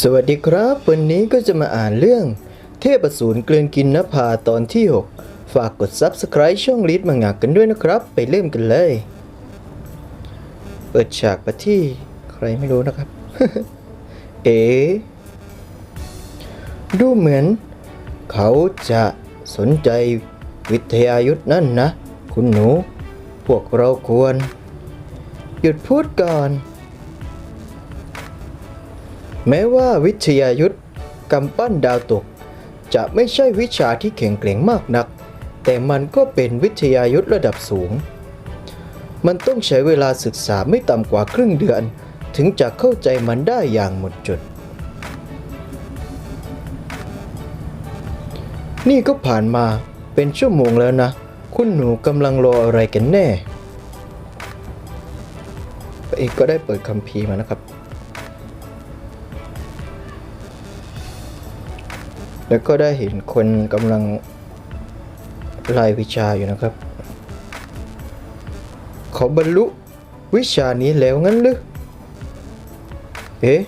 สวัสดีครับ วันนี้ก็จะมาอ่านเรื่อง เทพสูรเกลือนกินนภาตอนที่ 6 ฝากกด Subscribe ช่องลิทมังงะกันด้วยนะครับ ไปเริ่มกันเลย เปิดฉากไปที่ใครไม่รู้นะครับ เอ๋ดูเหมือน เขาจะสนใจวิทยายุทธนั่นนะ คุณหนู พวกเราควร หยุดพูดก่อน แม้ว่าวิทยายุทธกำปั้นดาวตก จะไม่ใช่วิชาที่แข็งแกร่งมากนัก แต่มันก็เป็นวิทยายุทธระดับสูง มันต้องใช้เวลาศึกษาไม่ต่ำกว่าครึ่งเดือน ถึงจะเข้าใจมันได้อย่างหมดจด นี่ก็ผ่านมาเป็นชั่วโมงแล้วนะ คุณหนูกำลังรออะไรกันแน่เอกก็ได้เปิดคัมภีร์มานะครับ แล้วก็ได้เห็นคนกำลังไล่วิชาอยู่นะครับ เขาบรรลุวิชานี้แล้วงั้นหรือเอ๊ะ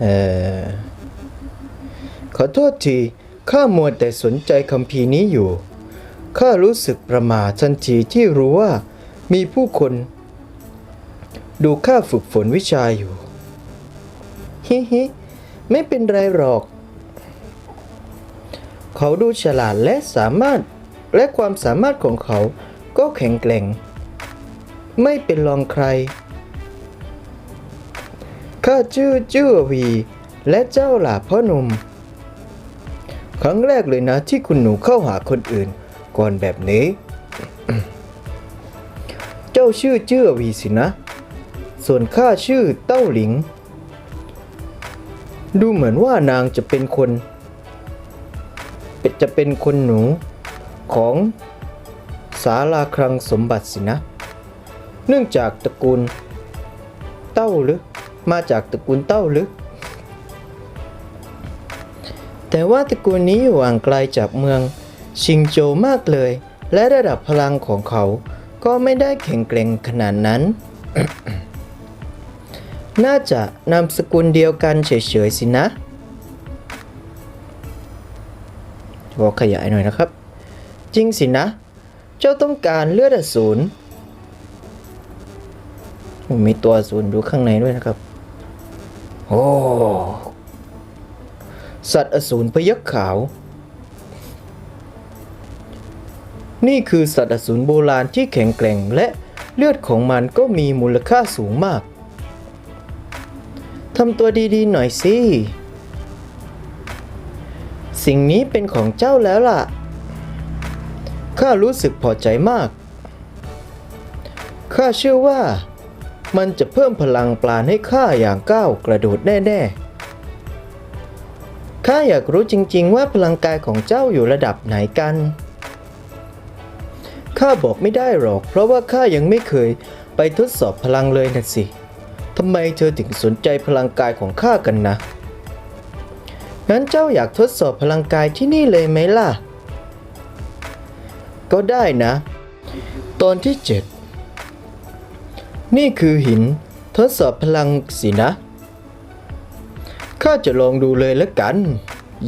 เออขอโทษที ข้ามัวแต่สนใจคำพีนี้อยู่ ข้ารู้สึกประมาทันทีที่รู้ว่ามีผู้คน ดูข้าฝึกฝนวิชาอยู่ ฮิฮิไม่เป็นไรหรอก เขาดูฉลาดและสามารถและความสามารถของเขาก็แข็งแกร่ง ไม่เป็นรองใคร ข้าชื่อจื้อวี และเจ้าหล่ะพ่อหนุ่ม ครั้งแรกเลยนะที่คุณหนูเข้าหาคนอื่น ก่อนแบบนี้ เจ้าชื่อจื้อวีสินะ ส่วนข้าชื่อเต้าหลิง ดูเหมือนว่านางจะเป็นคน จะเป็นคนหนูของสาราคลังสมบัติสินะ เนื่องจากตระกูลเต้าหรือ มาจากตระกูลเต้าหรือ แต่ว่าตระกูลนี้อยู่ห่างไกลจากเมืองชิงโจวมากเลย และระดับพลังของเขาก็ไม่ได้แข็งแกร่งขนาดนั้น น่าจะนามสกุลเดียวกันเฉยๆสินะ อกขยายหน่อยนะครับ จริงสินะ เจ้าต้องการเลือดอสูรมีตัวอสูรอยู่ข้างในด้วยนะครับ โอ้ สัตว์อสูรพยักขาว นี่คือสัตว์อสูรโบราณที่แข็งแกร่งและเลือดของมันก็มีมูลค่าสูงมาก ทำตัวดีๆหน่อยสิ สิ่งนี้เป็นของเจ้าแล้วล่ะ ข้ารู้สึกพอใจมาก ข้าเชื่อว่า มันจะเพิ่มพลังปราณให้ข้าอย่างก้าวกระโดดแน่ ๆ ข้าอยากรู้จริง ๆ ว่าพลังกายของเจ้าอยู่ระดับไหนกัน ข้าบอกไม่ได้หรอก เพราะว่าข้ายังไม่เคยไปทดสอบพลังเลยนะสิ ทำไมเธอถึงสนใจพลังกายของข้ากันนะ งั้นเจ้าอยากทดสอบพลังกายที่นี่เลยไหมล่ะ ก็ได้นะ ตอนที่ 7 นี่คือหินทดสอบพลังสินะ ข้าจะลองดูเลยแล้วกัน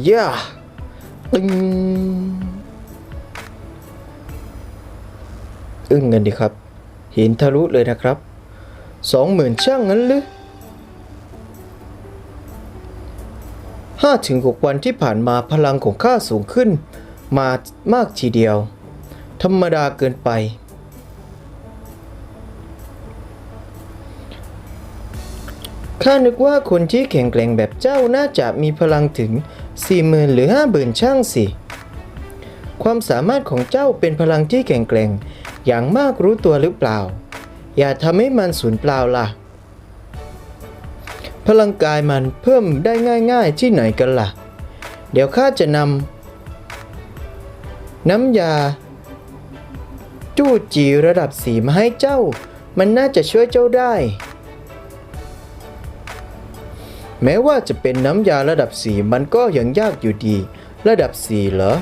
ย่าตึงอึ้งกันดีครับ หินทะลุเลยนะครับ สองหมื่นช่างงั้นหรือ ห้าถึงหกวันที่ผ่านมาพลังของข้าสูงขึ้น มามากทีเดียว ธรรมดาเกินไป ข้านึกว่าคนที่แข็งแกร่งแบบเจ้าน่าจะมีพลังถึง 40,000 หรือ 50,000 ช่างสิ ความสามารถของเจ้าเป็นพลังที่แข็งแกร่ง อย่างมากรู้ตัวหรือเปล่า อย่าทำให้มันสูญเปล่าล่ะ พลังกายมันเพิ่มได้ง่ายๆที่ไหนกันล่ะ เดี๋ยวข้าจะนำน้ำยา จู้จีระดับสีมาให้เจ้า มันน่าจะช่วยเจ้าได้ แม้ว่าจะเป็นน้ำยาระดับสีมันก็ยังยากอยู่ดี ระดับสีเหรอ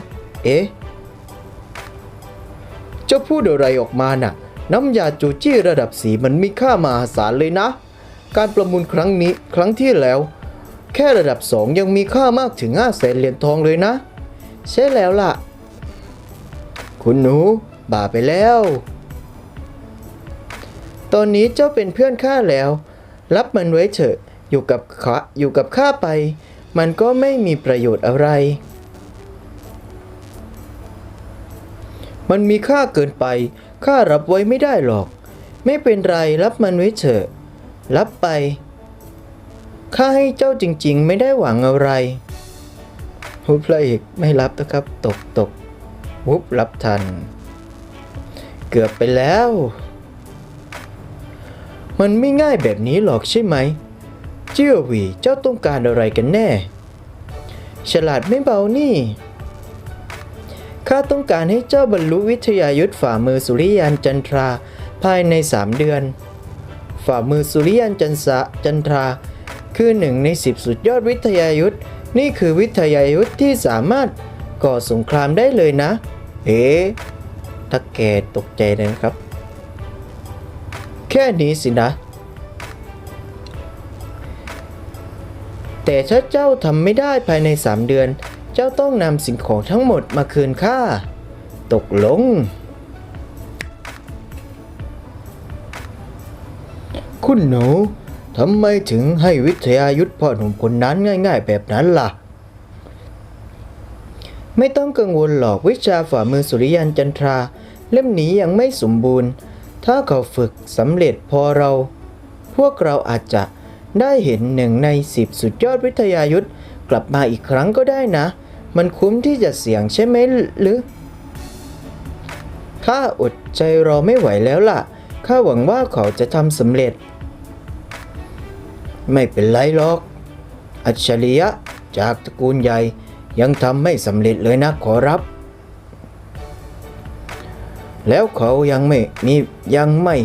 เอ๊ะ เจ้าพูดอะไรออกมาน่ะ น้ำยาจูจี้ระดับสีมันมีค่ามหาศาลเลยนะ การประมูลครั้งนี้ครั้งที่แล้ว แค่ระดับสองยังมีค่ามากถึง5แสนเหรียญทองเลยนะ ใช่แล้วล่ะ คุณหนูบ่าไปแล้ว ตอนนี้เจ้าเป็นเพื่อนข้าแล้ว รับมันไว้เถอะอยู่กับข้าอยู่กับข้าไป มันก็ไม่มีประโยชน์อะไร มันมีค่าเกินไปข้ารับไว้ไม่ได้หรอก ไม่เป็นไรรับมันไว้เถอะ รับไป ข้าให้เจ้าจริง ๆ ไม่ได้หวังอะไรฮุบพระเอกไม่รับนะครับ ตกตกวุบรับทัน เกือบไปแล้ว มันไม่ง่ายแบบนี้หรอกใช่ไหม เจี้ยวหวีเจ้าต้องการอะไรกันแน่ ฉลาดไม่เบานี่ ข้าต้องการให้เจ้าบรรลุวิทยายุทธฝ่ามือสุริยันจันทราภายในสามเดือน ฝ่ามือสุริยันจันสะจันทรา คือหนึ่งในสิบสุดยอดวิทยายุทธ์นี่คือวิทยายุทธ์ที่สามารถก่อสงครามได้เลยนะ เอ๊ะถ้าแกตกใจเลยนะครับ แค่นี้สินะ แต่ถ้าเจ้าทำไม่ได้ภายในสามเดือน เจ้าต้องนำสิ่งของทั้งหมดมาคืนข้า ตกลง คุณหนูทำไมถึงให้วิทยายุทธพ่อหนุ่มคนนั้นง่าย ๆ แบบนั้นล่ะ ไม่ต้องกังวลหรอกวิชาฝ่ามือสุริยันจันทรา เล่มนี้ยังไม่สมบูรณ์ ถ้าเขาฝึกสำเร็จพอเรา พวกเราอาจจะได้เห็นหนึ่งในสิบสุดยอดวิทยายุทธกลับมาอีกครั้งก็ได้นะ มันคุ้มที่จะเสี่ยงใช่ไหมหรือข้าอดใจรอไม่ไหวแล้วล่ะข้าหวังว่าเขาจะทำสำเร็จ ไม่เป็นไรหรอก อัจฉริยะจากตระกูลใหญ่ยังทำไม่สำเร็จเลยนะขอรับ แล้วเขายังไม่มียังไม่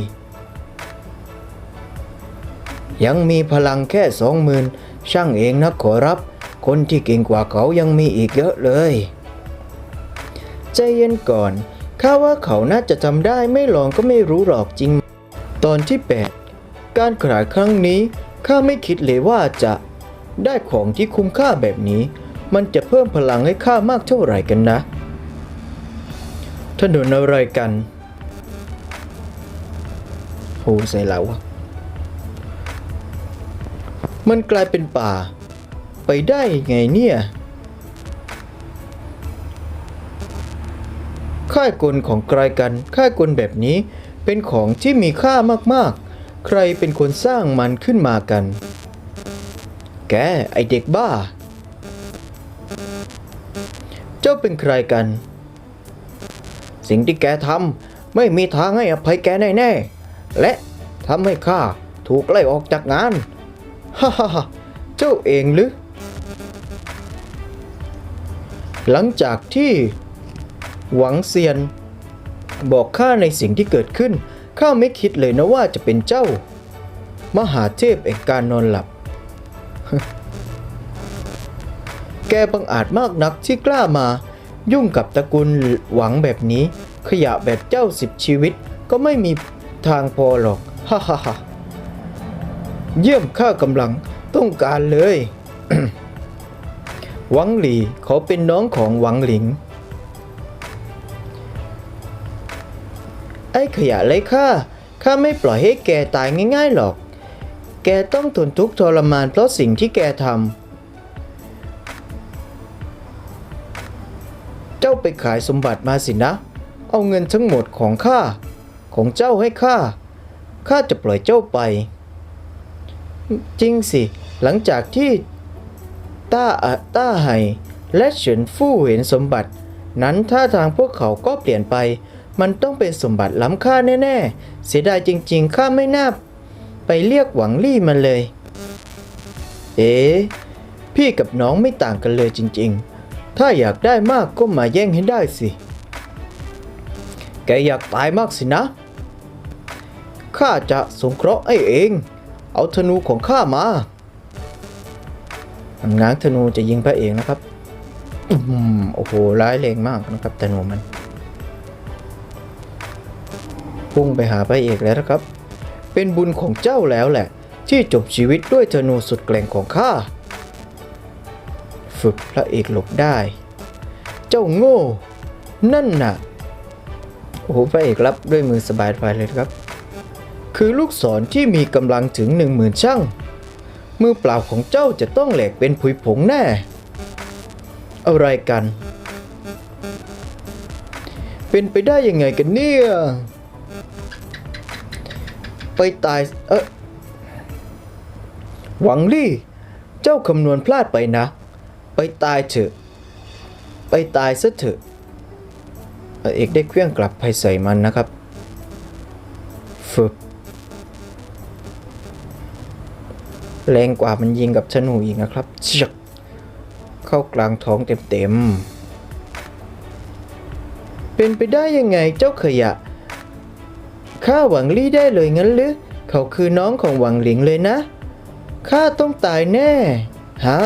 ยังมีพลังแค่สองหมื่นช่างเองนะขอรับ คนที่เก่งกว่าเขายังมีอีกเยอะเลย ใจเย็นก่อนข้าว่าเขาน่าจะทำได้ไม่ลองก็ไม่รู้หรอกจริง ตอนที่ 8 การขายครั้งนี้ ข้าไม่คิดเลยว่าจะได้ของที่คุ้มค่าแบบนี้ มันจะเพิ่มพลังให้ข้ามากเท่าไหร่กันนะ ถนนอะไรกันโหใส่แล้วอะมันกลายเป็นป่า ไปได้ไงเนี่ยค่ายกลของใครกันค่ายกลแบบนี้เป็นของที่มีค่ามากๆ ใครเป็นคนสร้างมันขึ้นมากัน แก ไอเด็กบ้า เจ้าเป็นใครกัน สิ่งที่แกทำไม่มีทางให้อภัยแกแน่ๆ และทำให้ข้าถูกไล่ออกจากงาน ฮ่าฮ่าฮ่าเจ้าเองหรือ หลังจากที่หวังเซียน บอกข้าในสิ่งที่เกิดขึ้น ข้าไม่คิดเลยนะว่าจะเป็นเจ้า มหาเทพแห่งการนอนหลับ แกบังอาจมากนักที่กล้ามา ยุ่งกับตระกูลหวังแบบนี้ ขยะแบบเจ้าสิบชีวิตก็ไม่มีทางพอหรอกฮ่าฮ่าฮ่าเยี่ยมข้ากำลังต้องการเลย หวังหลีเขาเป็นน้องของหวังหลิง ไอ้ขยะไร้ค่าข้าไม่ปล่อยให้แกตายง่ายๆหรอก แกต้องทนทุกข์ทรมานเพราะสิ่งที่แกทำ เจ้าไปขายสมบัติมาสินะ เอาเงินทั้งหมดของข้า ของเจ้าให้ข้า ข้าจะปล่อยเจ้าไป จริงสิ หลังจากที่ต้าอะต้าไห่และเฉินฟู่เห็นสมบัติ นั้นท่าทางพวกเขาก็เปลี่ยนไป มันต้องเป็นสมบัติล้ำค่าแน่ๆ เสียดายจริงๆ ข้าไม่น่าไปเรียกหวังลี่มันเลย เอ๊ะพี่กับน้องไม่ต่างกันเลยจริงๆ ถ้าอยากได้มากก็มาแย่งให้ได้สิ แกอยากตายมากสินะ ข้าจะสงเคราะห์ไอ้เอง เอาธนูของข้ามาง้างธนูจะยิงพระเอกนะครับอืมโอ้โห ร้ายแรงมากนะครับธนูมัน พุ่งไปหาพระเอกแล้วนะครับ เป็นบุญของเจ้าแล้วแหละ ที่จบชีวิตด้วยธนูสุดแกร่งของข้า ฝึกพระเอกหลบได้ เจ้าโง่ นั่นน่ะ โอ้โหพระเอกรับด้วยมือสบายไปเลยครับ คือลูกศรที่มีกำลังถึงหนึ่งหมื่นช่างมือเปล่าของเจ้าจะต้องแหลกเป็นผุยผงแน่ อะไรกัน เป็นไปได้ยังไงกันเนี่ย ไปตาย เออหวังลี่ เจ้าคำนวณพลาดไปนะ ไปตายเถอะ ไปตายซะเถอะเออเอกได้เครื่องกลับไปใส่มันนะครับฝึกแรงกว่ามันยิงกับธนูอีกนะครับเชกเข้ากลางท้องเต็มๆ เป็นไปได้ยังไงเจ้าขยะ ข้าหวังลี่ได้เลยงั้นหรือ เขาคือน้องของหวังหลิงเลยนะ ข้าต้องตายแน่ ฮะ